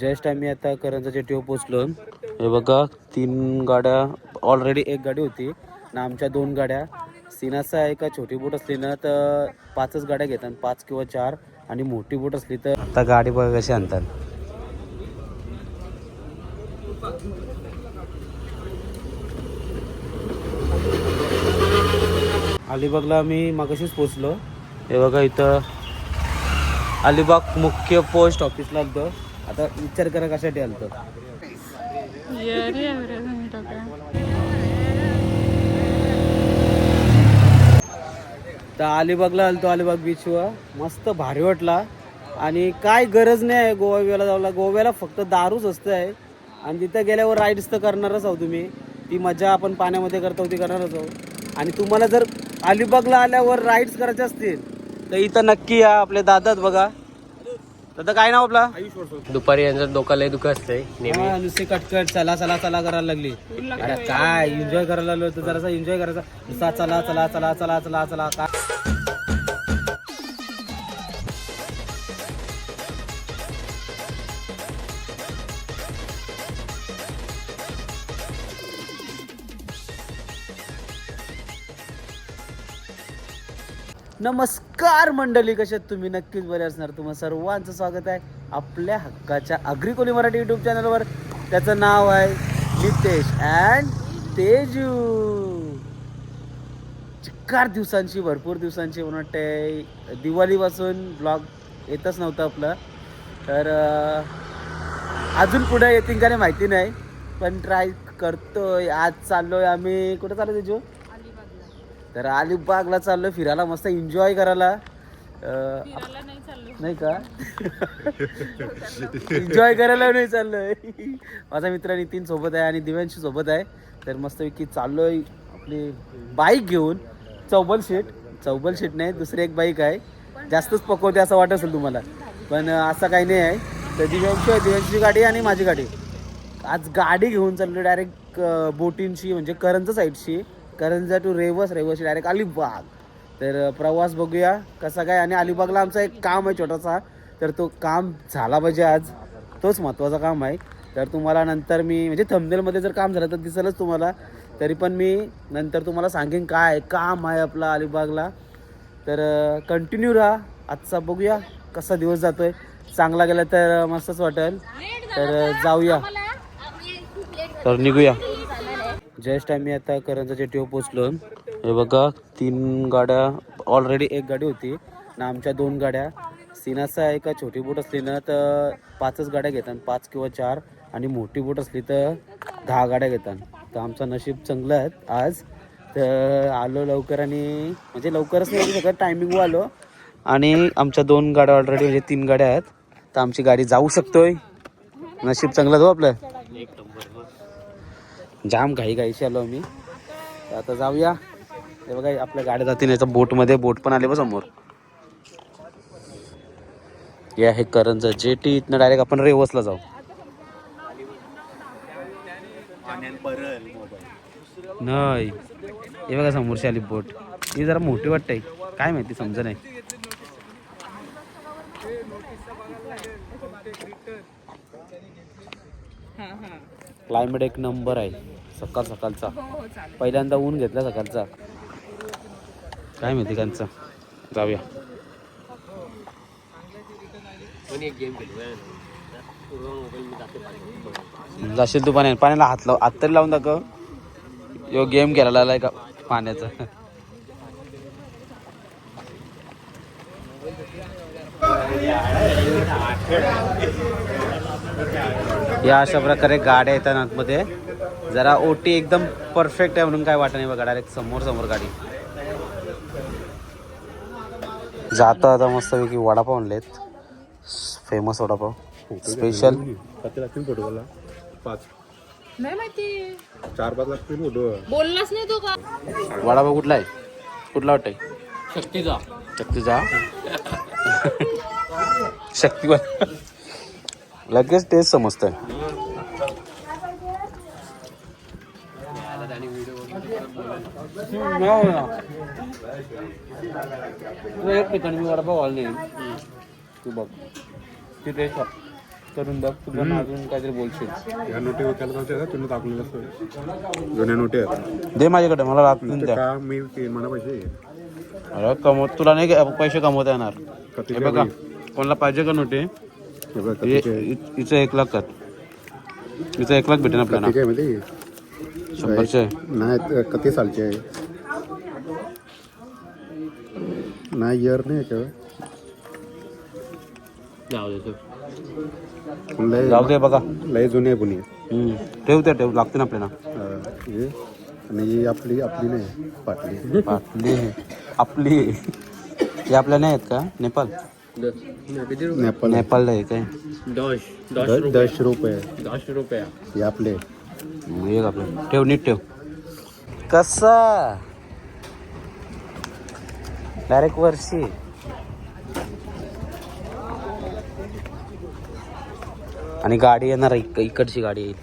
Just आम्ही आता करंजा जेटीवर पोचलो हे बघा तीन गाड्या ऑलरेडी एक गाडी होती ना आमच्या दोन गाड्या. सिनाचा आहे का? छोटी बोट असली ना तर पाचच गाड्या घेतात. पाच किंवा चार आणि मोठी बोट असली तर आता गाडी बघा कशी आणतात. अलिबागला आम्ही मागाशीच पोचलो हे बघा इथं. अलिबाग मुख्य पोस्ट ऑफिसला आलतो. आता विचार करा कशासाठी आलतो. तर अलिबागला आलतो अलिबाग बीचवर मस्त भारी वाटला. आणि काय गरज नाही आहे गोव्याला जायला. गोव्याला फक्त दारूच असतं आहे आणि तिथं गेल्यावर राईड्स तर करणारच आहो तुम्ही. ती मजा आपण पाण्यामध्ये करतो ती करणारच आहो. आणि तुम्हाला जर अलिबागला आल्यावर राईड्स करायचे असतील तर इथं नक्की या आपले दादाच बघा. दादा काय नाव आपला? दुपारी यांचं डोकं लय दुखत असते हा, नुसती कटकट चला चला चला करायला लागली. अरे काय एन्जॉय करायला लागलो तर जरासा एन्जॉय करायचा. नुसता चला चला चला चला चला चला काय? नमस्कार मंडळी कशात तुम्ही? नक्कीच बरे असणार. तुम्हाला सर्वांचं स्वागत आहे आपल्या हक्काच्या अग्रिकोली मराठी युट्यूब चॅनलवर त्याचं नाव आहे नितेश अँड तेजू. चिक्कार दिवसांची भरपूर दिवसांची म्हणून वाटते दिवाळीपासून ब्लॉग येतच नव्हतं आपलं. तर अजून पुढे येतील का नाही माहिती नाही. पण ट्राय करतोय. आज चाललोय आम्ही. कुठे चाललो तेजू? तर अलिबागला चाललोय फिरायला मस्त एन्जॉय करायला. नाही का? एन्जॉय करायला नाही चाललोय. माझा मित्र नितीन सोबत आहे आणि दिव्यांशी सोबत आहे. तर मस्तपैकी चाललोय आपली बाईक घेऊन. चौबल सीट चौबल सीट नाही दुसरी एक बाईक आहे. जास्तच पकवते असं वाटत असेल तुम्हाला. पण असं काही नाही आहे. तर दिव्यांशी आहे दिव्यांची गाडी आणि माझी गाडी. आज गाडी घेऊन चाललो डायरेक्ट बोटींची म्हणजे करंज साईडची करंजा टू रेवस रेवस डायरेक्ट अलिबाग. तर प्रवास बघूया कसा काय आणि अलिबागला आमचा एक काम आहे छोटासा. तर तो काम झाला पाहिजे आज. तोच महत्त्वाचा काम आहे. तर तुम्हाला नंतर मी म्हणजे थंबनेलमध्ये जर काम झालं तर दिसेलच तुम्हाला. तरी पण मी नंतर तुम्हाला सांगेन काय काम आहे आपला अलिबागला. तर कंटिन्यू राहा. आजचा बघूया कसा दिवस जातो आहे चांगला गेला तर मस्तच वाटेल. तर जाऊया. तर निघूया. जस्ट आम्ही आता करंजा जेटीवर पोचलो हे बघा तीन गाड्या ऑलरेडी एक गाडी होती ना आमच्या दोन गाड्या. सिनाचा आहे का छोटी बोट असली ना तर पाचच गाड्या घेतात. पाच किंवा चार आणि मोठी बोट असली तर दहा गाड्या घेतात. तर आमचं नशीब चांगलं आहे आज. तर आलो लवकर आणि म्हणजे लवकरच नाही सगळं टायमिंगवर आलो. आणि आमच्या दोन गाड्या ऑलरेडी म्हणजे तीन गाड्या आहेत. तर आमची गाडी जाऊ शकतोय. नशीब चांगलं हो आपलं. जाम घाई घाईशी आलो आम्ही. आता जाऊया. हे बघा आपल्या गाड्या जातील याच्या बोटमध्ये. बोट पण आले बघ समोर. हे आहे करंज जेटी इथनं डायरेक्ट आपण रेवसला जाऊ. नाही. हे बघा समोरची आली बोट. ही जरा मोठी वाटते काय माहिती समजा नाही. क्लायमेट एक नंबर आहे. सकाळ सकाळचा. पहिल्यांदा ऊन घेतला सकाळचा. काय माहिती त्यांचं? जाऊया. जाशील तू पाण्यात? पाण्याला हात लाव हात तरी लावून दाखव. यो गेम खेळायला आहे का पाण्याचा? या अशा प्रकारे गाड्या येतात आतमध्ये. जरा ओटी एकदम परफेक्ट आहे म्हणून काय वाटत नाही बघा डायरेक्ट समोर समोर गाडी. जाता आता मस्तपैकी वडापाव आणलेत. फेमस वडापाव. स्पेशल नाही माहिती. चार पाच लागतील फोटो बोललाच नाही तो का? वडापाव कुठला आहे? कुठला वाटतंय? शक्तीचा. शक्तीचा? शक्तिवान लगेच तेच समजतंय. एक ठिकाणी मी वडापाव आला नाही तू बघ. तिथे करून बघ तू पण अजून काहीतरी बोलशील. या नोटी विकायला जाते का? तुम्ही दाखवलेलं असतं जुन्या नोटी आहेत. दे माझ्याकडे मला लागतील ते द्या का? मी ते मला पैसे अरे कमवत तुला नाही का- पैसे कमवता येणार. हे बघा. कोणाला पाहिजे का नोटे? हे हे- हि- हिचं एक लाख कर हिचं एक लाख भेटेन आपल्याला. आहे शंभरचे? नाही ते कथे सालचे आहे नाही इयर नाही जाऊ दे तू. लय जाऊ दे बघा. लय जुने आहे पुणे हम्म. ठेव त्या ठेव. लागते ना. आपल्याला हे. आणि ही आपली आपली नाही पाटली. आपली आपली. हे आपल्या नाही आहेत का? नेपाळ किती रुपये? नेपाळ नेपाळला आहे काय? दश दश दश रुपये. दश रुपया. हे आपले. एक आपलं ठेव नीट ठेव। कसा? डायरेक्ट वर्षी आणि गाडी येणार इक- इकडची गाडी येईल.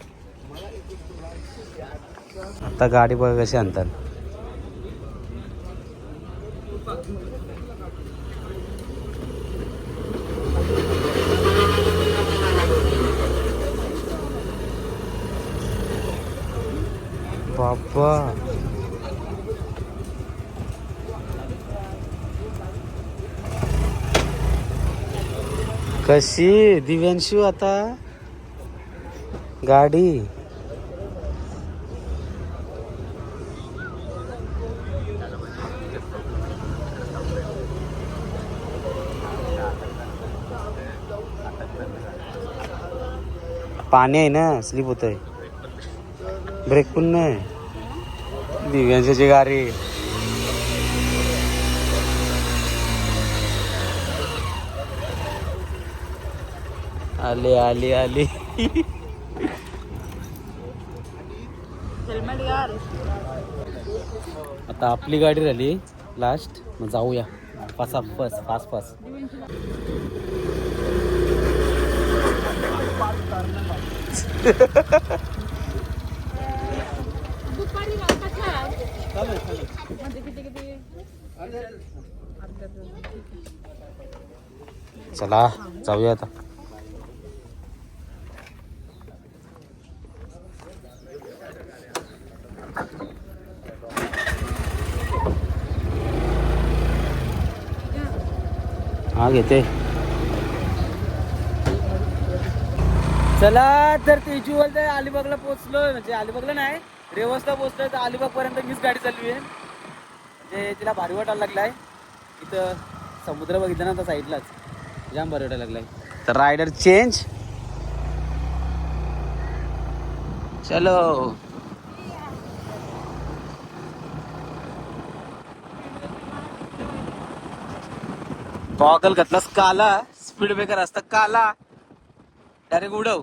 आता गाडी बघा कशी आणतात. बाबा कशी दिव्यांशू आता? गाडी. पाणी आहे ना स्लीप होत आहे ब्रेक पण नाही. दिव्यांशाची गाडी आले आले आले. आता आपली गाडी राहिली लास्ट मग जाऊया. पासा फस फास पास दुपारी वाजता म्हणजे किती किती चला जाऊया आता. हा घेते. चला तर तेजू तर अलिबागला पोचलोय म्हणजे अलिबागला नाही रेवसला पोहोचलोय तर अलिबाग पर्यंत मीच गाडी चालली आहे. म्हणजे तिला भारी वाटायला लागलाय. इथं समुद्र बघितला ना त्या साईडलाच. जाम भारी वाटायला लागलाय. तर रायडर चेंज चलो. गॉगल घातलास काला. स्पीड ब्रेकर असता काला. डायरेक्ट उडव.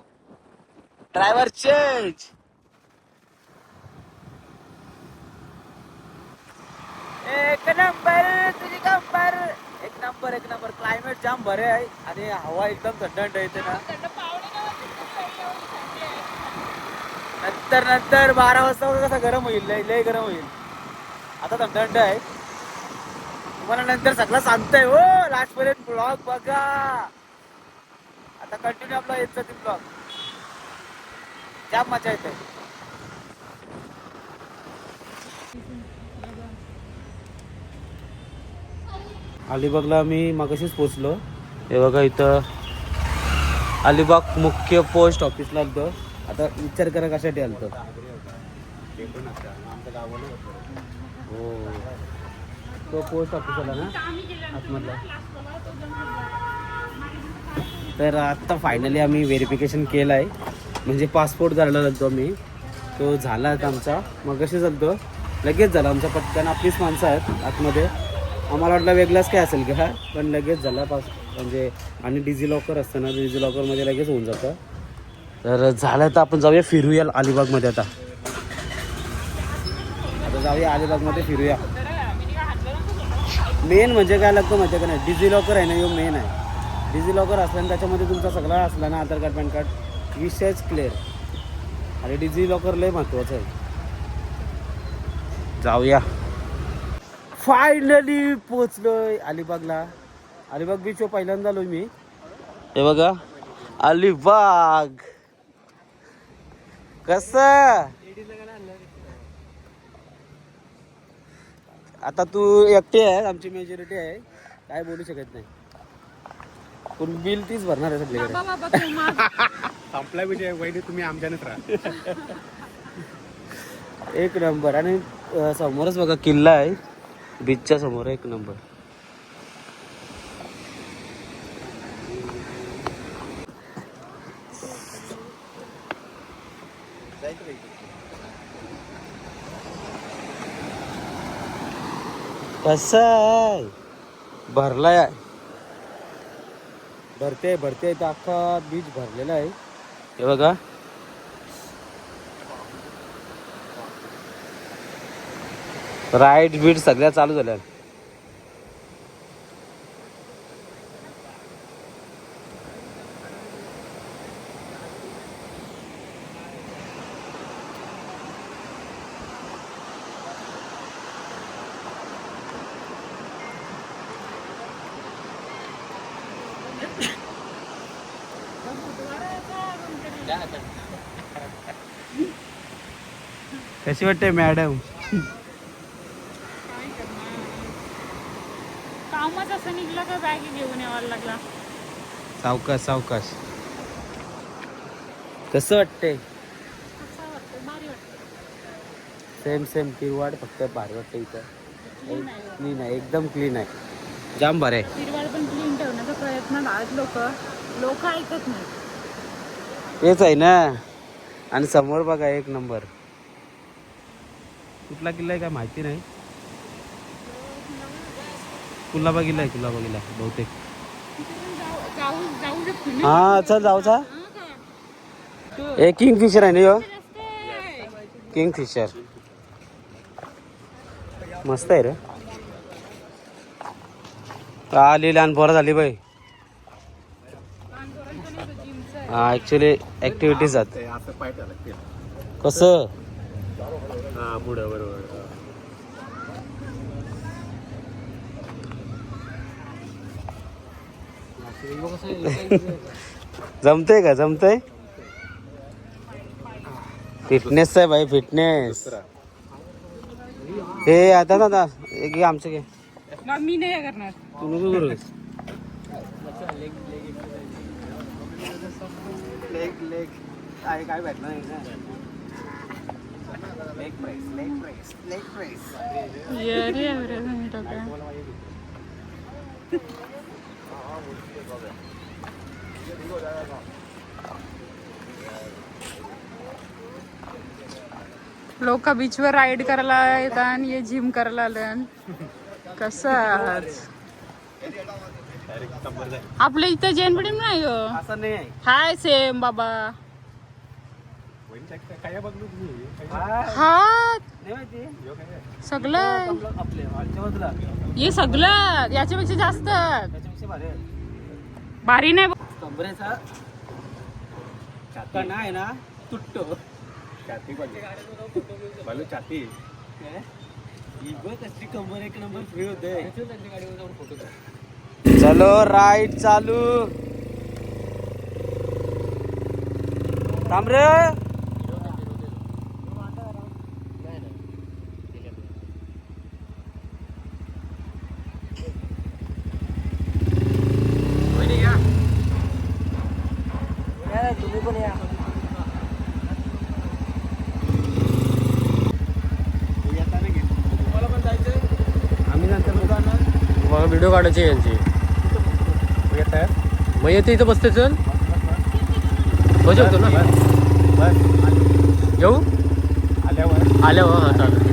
ड्रायव्हर चेंज एक नंबर तुझी कंबर. एक नंबर एक नंबर. क्लायमेट जाम बरे आहे. आणि हवा एकदम थंड येते ना. नंतर नंतर बारा वाजता कसं गरम होईल? लय लय गरम होईल. आता थंड थंड आहे. तुम्हाला नंतर सगळं सांगताय. हो लास्ट पर्यंत ब्लॉग बघा. आता कंटिन्यू आपला येत ब्लॉग जाम मजा येते. अलिबागला मी मागाशीच पोचलो हे बघा इथं अलिबाग मुख्य पोस्ट ऑफिसला आलतो. आता विचार करा कशासाठी आलतो. हो. तो पोस्ट ऑफिस आला ना? आतमधला. तर आत्ता फायनली आम्ही व्हेरिफिकेशन केलं आहे म्हणजे पासपोर्ट करायला लागतो आम्ही. तो झाला आमचा. मग कशी चालतो लगेच झाला. आमचा पटकन. आपलीच माणसं आहेत आतमध्ये. आम्हाला वाटलं वेगळाच काय असेल का पण लगेच झाला पास म्हणजे आणि डिझी लॉकर असतं ना डिझी लॉकरमध्ये लगेच होऊन जातं. तर झालं तर आपण जाऊया फिरूया अलिबागमध्ये आता. आता जाऊया अलिबागमध्ये फिरूया. मेन म्हणजे काय लागतं माहिती आहे का नाही? डिझी लॉकर आहे ना यो मेन आहे. डिझी लॉकर असल्याने त्याच्यामध्ये तुमचा सगळा असला ना आधार कार्ड पॅन कार्ड विषयच क्लिअर आणि डिझी लॉकर लय महत्वाचं आहे. जाऊया. फायनली पोचलोय अलिबागला. अलिबाग बीचवर पहिल्यांदा आलोय मी. हे बघा. अलिबाग. कस? आता तू एकटी आहे आमची मेजॉरिटी आहे. काय बोलू शकत नाही. पण बिल तीच भरणार आहे सगळीकडे. संपला विजय वहिनी तुम्ही आमच्यानेच राहा. एक नंबर. आणि समोरच बघा किल्ला आहे. बीचच्या समोर एक नंबर. कसं आहे? भरलाय. भरते भरते. तर अख्खा बीच भरलेला आहे. हे बघा. राईड बीट सगळ्या चालू झाल्या कशी वाटते मॅडम काय करणार कामच असं निघलं का बॅग घेऊन यावायला लागला? सावकाश सावकाश. कसं वाटते कसं वाटतं भारी वाटतं सेम सेम किरवाड फक्त भारी वाटते इथं. आहे. क्लीन आहे. एकदम क्लीन आहे. जाम बरं आहे. हिरवाळ पण क्लीन ठेवण्याचा प्रयत्न आज लोक. लोक ऐकत नाही तेच आहे ना. आणि समोर बघा एक नंबर. कुठला किल्ला आहे काय माहिती नाही. कुल्लाबा किल्ला आहे कुल्लाबा किल्ला बहुतेक. हा चल जाऊचा हा किंग फिशर आहे ना. किंग फिशर मस्त आहे रे. आली लहान पोरं झाली बाई. लहान पोरांचं नाही तो जिमचं आहे. हा ऍक्च्युली ऍक्टिव्हिटीज आहेत. ते असं पाय लागते कसं? हा पुढं बरोबर जमतंय का? जमतंय? फिटनेस आहे भाई फिटनेस हे आता दादा हे घे आमचं घे. मी नाही करणार. तू नको करूस लेग लेग काय काय भेटणार नाही ना leg press leg press leg press ये रे एवढ्या जणी टाका. लोक बीचवर राईड करायला येतात आणि हे जिम करायला आलं कसं आपल्या इथं जैन पडीम नाही नाही आहे. हाय सेम बाबा. हा. नाही सगळं. आपले हे सगळं. याच्यापेक्षा जास्त. भारी आहे. कमरेचा कणा आहे ना तुटतो. छाती बालू छाती. ही बघ कसली कंबर एक नंबर फ्री होते. चलो राईट चालू. थांब रे. आम्ही नंतर बघू ना. मला व्हिडिओ काढायचे यांची. येत आहे मग येते इथं बसते चल. बसू शकतो ना? बस. येऊ? आल्यावर. आल्यावर हा चालेल.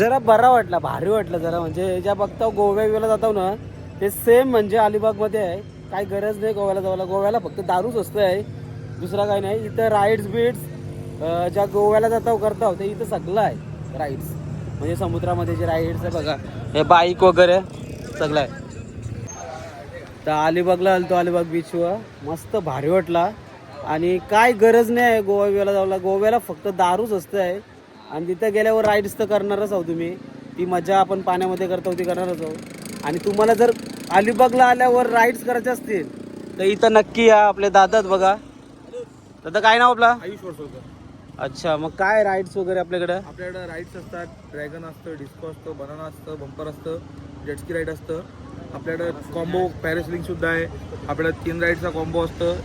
जरा बरा वाटला भारी वाटलं जरा. म्हणजे ज्या बघता गोव्या बिव्याला जातो ना ते सेम म्हणजे अलिबागमध्ये आहे. काय गरज नाही गोव्याला जायला गोव्याला फक्त दारूच असतं आहे दुसरा काही नाही. इथं राईड्स बीड्स ज्या गोव्याला जाताव करता ते इथं सगळं आहे. राईड्स म्हणजे समुद्रामध्ये जे राईड्स आहे बघा. हे बाईक वगैरे सगळं आहे. तर अलिबागला आलतो अलिबाग बीचवर मस्त भारी वाटला. आणि काय गरज नाही आहे गोवा बिवाला जावला गोव्याला फक्त दारूच असतं आहे आणि तिथं गेल्यावर राईड्स तर करणारच आहो तुम्ही. ती मजा आपण पाण्यामध्ये करतो ती करणारच आहो. आणि तुम्हाला जर अलिबागला आल्यावर राईड्स करायचे असतील तर इथं नक्की या आपले दादात बघा. दादा काय नाव आपला? आयुष वर्षोकर अच्छा मग काय राईड्स वगैरे आपल्याकडं? आपल्याकडे राईड्स असतात. ड्रॅगन असतं डिस्को असतं बनाना असतं बंपर असतं जेटस्की राईड असतं. आपल्याकडे कॉम्बो पॅरेसलिंग सुद्धा आहे. आपल्याकडे तीन राईडचा कॉम्बो असतं.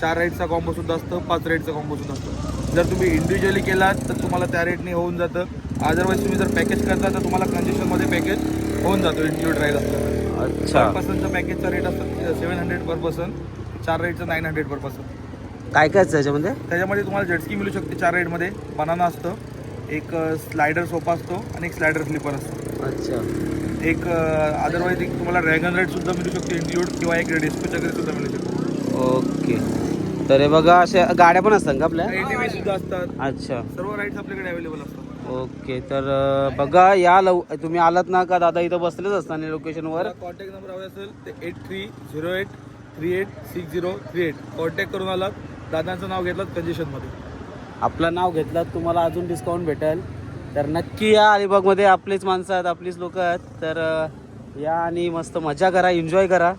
चार राईडचा कॉम्बो सुद्धा असतं पाच राईडचा कॉम्बो सुद्धा असतं. जर तुम्ही इंडिव्हिज्युअली केलात तर तुम्हाला त्या रेटने होऊन जातं. अदरवाईज तुम्ही जर पॅकेज करता तर तुम्हाला कंजेशनमध्ये पॅकेज होऊन जातो इंक्लूड राईड असतं. अच्छा. पर पर्सनचा पॅकेजचा रेट असतं सेवन हंड्रेड पर पर्सन चार राईडचं नाईन हंड्रेड पर पर्सन काय काय असतं याच्यामध्ये त्याच्यामध्ये तुम्हाला जेटस्की मिळू शकते चार राईडमध्ये बनाना असतं एक स्लायडर सोफा असतो आणि एक स्लायडर स्लीपर असतो. अच्छा. एक अदरवाईज एक तुम्हाला ड्रॅगन राईड सुद्धा मिळू शकते इन्क्लूड किंवा एक डिस्को चक्री सुद्धा मिळू शकते. ओके. तर हे बघा अशा गाड्या पण असतात का आपल्या? सुद्धा असतात. अच्छा. सर्व राईड्स आपल्याकडे अवेलेबल असतात. ओके तर अं, बघा या लव तुम्ही आलात ना का? दादा इथं बसलेच असताना लोकेशनवर कॉन्टॅक्ट नंबर हवे असेल ते eight three zero eight three eight six zero three eight contact करून आलात. दादांचं नाव घेतलं कंजेशनमध्ये आपलं नाव घेतलं तुम्हाला अजून डिस्काउंट भेटेल. तर नक्की या अलिबागमध्ये आपलीच माणसं आहेत आपलीच लोक आहेत. तर अं, या आणि मस्त मजा करा एन्जॉय करा.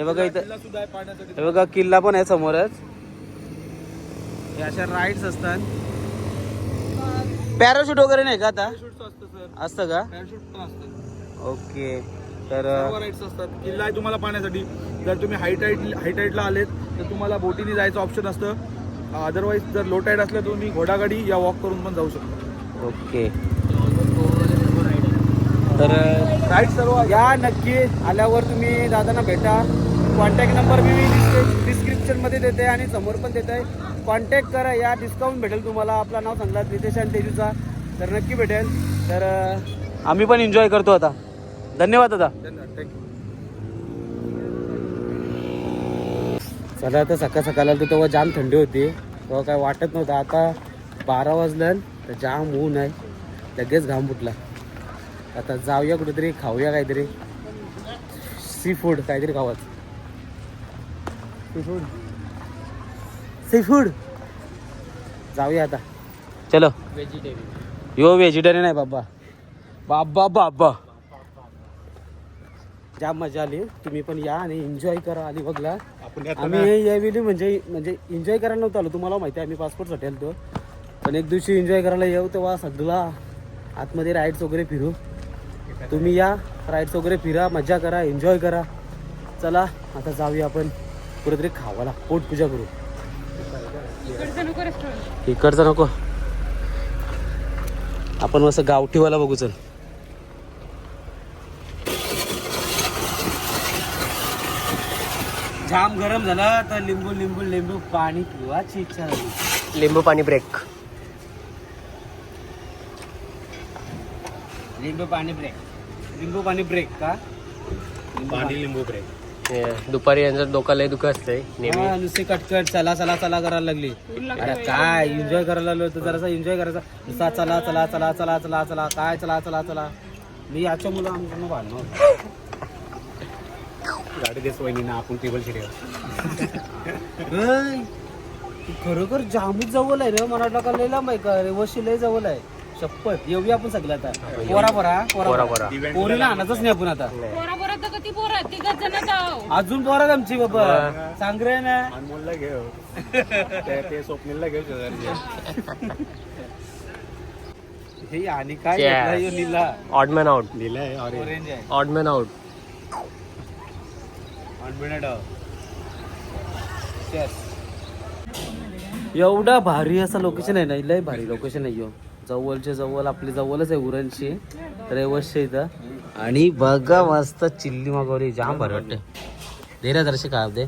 हे बघा इथं हे बघा किल्ला पण आहे समोरच. हे अशा राईड्स असतात. पॅराशूट वगैरे नाही का आता? असतं का? ओके. तर राईड्स असतात. किल्ला आहे तुम्हाला पाहण्यासाठी जर तुम्ही हाय टाईट हाय टाईटला आलेत तर तुम्हाला बोटीने जायचं ऑप्शन असतं. अदरवाईज जर लो टाईट असलं तर तुम्ही घोडागाडी या वॉक करून पण जाऊ शकता. ओके. तर राईड सर्व या नक्की आल्यावर तुम्ही दादांना भेटा. कॉन्टॅक्ट नंबर मी डिस्क्रिप्शनमध्ये देते आणि समोर पण देत. आहे कॉन्टॅक्ट करा या डिस्काउंट भेटेल तुम्हाला. आपलं नाव सांगला नितेश आणि तेजूचा. तर नक्की भेटेल. तर आम्ही पण एन्जॉय करतो आता. धन्यवाद दादा. धन्यवाद थँक्यू चला आता सकाळ सकाळ आलो तेव्हा जाम थंडी होती. तेव्हा काय वाटत नव्हतं. आता बारा वाजलं तर जाम ऊन आहे. लगेच घाम फुटला. आता जाऊया कुठेतरी खाऊया काहीतरी. सी फूड काहीतरी खावाच सी फूड सी फूड जाऊया आता. चलो. यो व्हेजिटेरियन आहे बाबा. बाबा बाबा. जाम मजा आली तुम्ही पण या आणि एन्जॉय करा. अलिबागला आम्ही यावेळी म्हणजे म्हणजे एन्जॉय करायला नव्हतं आलो. तुम्हाला माहिती आहे आम्ही पासपोर्टसाठी आलो पण एक दिवशी एन्जॉय करायला येऊ तेव्हा सगळा आतमध्ये राईड्स वगैरे फिरू. तुम्ही या राईड्स वगैरे फिरा मजा करा एन्जॉय करा. चला आता जाऊया आपण. कुठेतरी खावाला. पोट पूजा करू. इकडचं नको रेस्टॉरंट इकडचं नको. आपण मस्त गावठीवाला बघू चल. जाम गरम झाला तर लिंबू लिंबू लिंबू पाणी पिवायची इच्छा झाली. लिंबू पाणी ब्रेक लिंबू पाणी ब्रेक लिंबू पाणी ब्रेक का? पाणी लिंबू ब्रेक दुपारी यांचं डोका लय दुखत असते नेहमी. हा, नुसती कटकट चला चला चला करायला लागली. अरे काय एन्जॉय करायला लागलो तर जरासा एन्जॉय करायचा. नुसता चला चला चला चला चला चला काय चला चला चला. मी याच्या मुलं आमच्या भांडण गाडी देस वहिनी ना आपण टेबल शिरे खरोखर जामूच जवळ आहे रे मराठा का लय लांब आहे का? रे वशी लय जवळ आहे. शपथ. येऊया आपण सगळं आता. पोरा पोरा पोरा पोरा. पोरीला आणायच नाही आपण आता. पोरा पोरा तर किती पोरा तिघच जण जाऊ अजून पोरा आमची बाबा. सांग रे ना. अनमोलला घेऊ. ते स्वप्नीलला घेऊ हे आणि काय Yes. घेतलं ह्यो नीला ऑडमॅन आउट लिहिलंय ऑरेंज आहे. ऑडमॅन आउट एवढा भारी असं लोकेशन आहे ना लय भारी लोकेशन आहे ह्यो. जवळच्या जवळ आपली जवळच आहे उरणची रेवसच्या इथं. आणि बघा मस्त चिल्ली मागवली जाम भारी वाटते दे रे जराशी काय दे.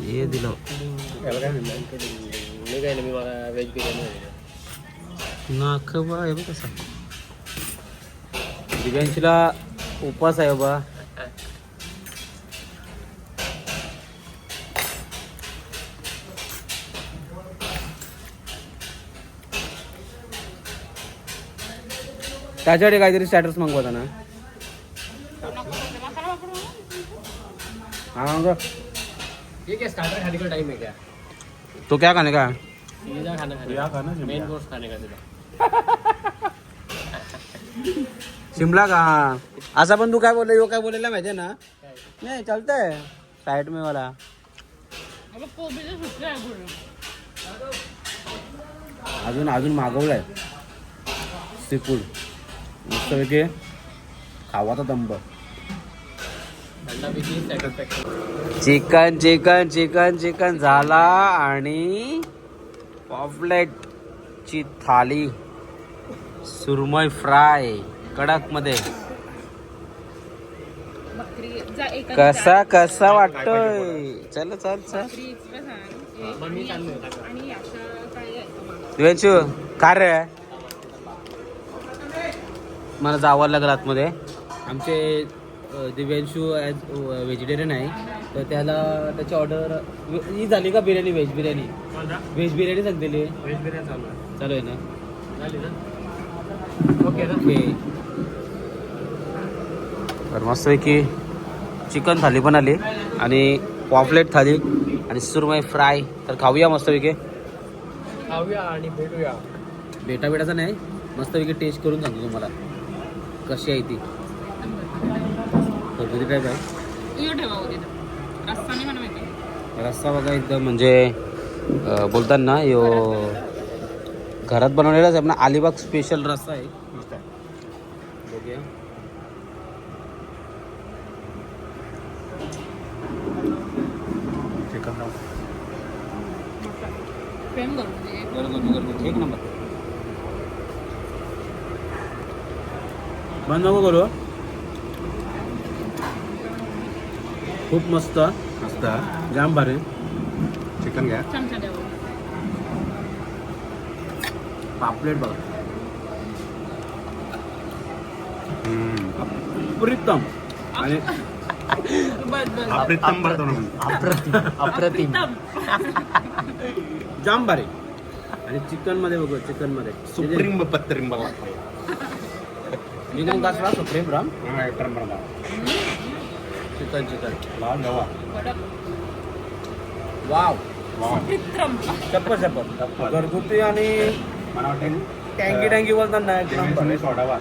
हे. दिलं. नाक बा हे बघ कसा. दिव्यांशीला उपास आहे बा. त्याच्याकडे काहीतरी स्टॅटस मागवता ना. हा स्टार्टर खाने का टाइम है क्या तो क्या खाने का? सीधा खाना खाने मेन कोर्स खाने का शिमला का? हा असा पण तू काय बोलला यो काय बोललेला माहितीये ना? नाही चालतंय. साईड में मला अजून अजून मागवलंय. सी फूड मस्तपैकी खावाचा दंब. चिकन चिकन चिकन चिकन झाला आणि पॉपलेटची थाली. सुरमई फ्राय कडकमध्ये कसा कसा वाटतोय? चल चल चल. दिव्यांशू काय रे. मला जावं लागलं आतमध्ये. आमचे दिव्यांशू ॲज व्हेजिटेरियन आहे. तर त्याला त्याची ऑर्डर ही झाली का बिर्याणी व्हेज बिर्याणी? व्हेज बिर्याणी सांगतेली व्हेज बिर्याणी चालू आहे. चालू आहे ना? झाली ना? ओके ना. ओके. तर मस्तपैकी चिकन थाली पण आली आणि पॉपलेट थाली आणि सुरमई फ्राय. तर खाऊया मस्तपैकी. खाऊया आणि भेटूया. बेटा बेटाचा नाही मस्तपैकी टेस्ट करून सांगतो तुम्हाला. कशी आहे ती? घरगुती टाईप आहे रस्सा बघा एकदम म्हणजे बोलतात ना यो घरात बनवलेलाच आहे पण अलिबाग स्पेशल रस्सा आहे. बघूया. चिकन एक नंबर. बंद नको करू खूप मस्त मस्त जाम भारी चिकन घ्या पापलेट बघा हम्म. प्रीतम आणि अप्रितम भरतो ना अप्रतिम अप्रतिम जाम भारी आणि चिकनमध्ये बघू चिकनमध्ये सुप्रीम पत्रिम बघा चिकन कसला सुप्रीम राम ट्रम चिकन चिकन लाल गवा वाव वा चप्पल चप्पल घरगुती आणि मला वाटेल टँकी टँकी बोलतात ना एक नंबर सोडावा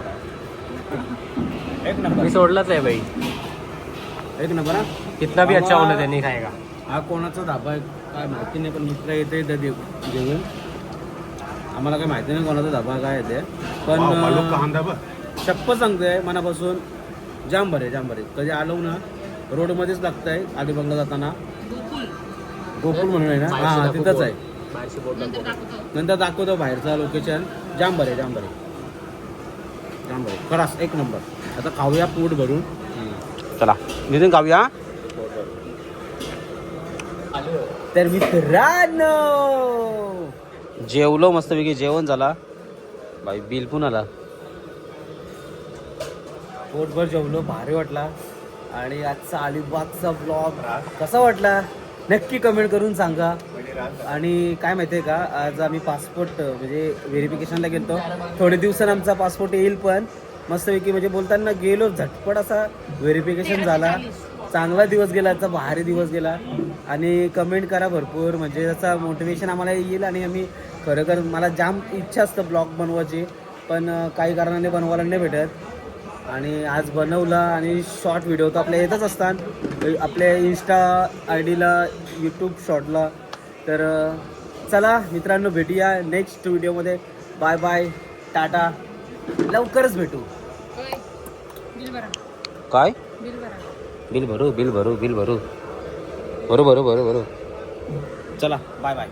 एक नंबर मी सोडलाच आहे भाई एक नंबर हा? कितना भी अच्छा होना त्यांनी खाएगा हा कोणाचा धाबा आहे? काय माहिती नाही पण मित्र येते इथं जेवण आम्हाला काय माहिती नाही कोणाचा धाबा काय येते पण चप्पल सांगतोय मनापासून. जाम बरे जाम बरे कधी आलो ना रोडमध्येच लागतंय अलिबागला जाताना. गोकुळ म्हणून आहे ना? हा तिथंच आहे. नंतर दाखवतो बाहेरचं लोकेशन जाम बरे जाम बरे जाम बरे खरास एक नंबर. आता खाऊया पोट भरून. चला नितीन खाऊया. तर मित्रांनो! जेवलो मस्तपैकी जेवण झाला. बाई बिल पण आला. पोटभर जेवलो भारी वाटला. आणि आजचा अलिबागचा ब्लॉग कसा वाटला? नक्की कमेंट करून सांगा. आणि काय माहिती आहे का आज आम्ही पासपोर्ट म्हणजे व्हेरिफिकेशनला गेलो थोडे दिवसांनी आमचा पासपोर्ट येईल पण मस्तपैकी म्हणजे बोलताना गेलो झटपट असा व्हेरिफिकेशन झाला. चांगला दिवस गेला आजचा भारी दिवस गेला. आणि कमेंट करा भरपूर म्हणजे त्याचा मोटिवेशन आम्हाला येईल आणि आम्ही खरोखर मला जाम इच्छा असतं ब्लॉग बनवायची. पण काही कारणाने बनवायला नाही भेटत. आणि आज बनवला आणि शॉर्ट व्हिडिओ तर आपल्या येतच असतात. आपल्या इन्स्टा आय डीला यूट्यूब शॉर्टला तर चला मित्रांनो भेटूया नेक्स्ट व्हिडिओमध्ये बाय बाय टाटा. लवकरच भेटू. बिल भरा. काय? बिल भरा. बिल भरू बिल भरू बिल भरू. भरू भरू भरू भरू. चला बाय बाय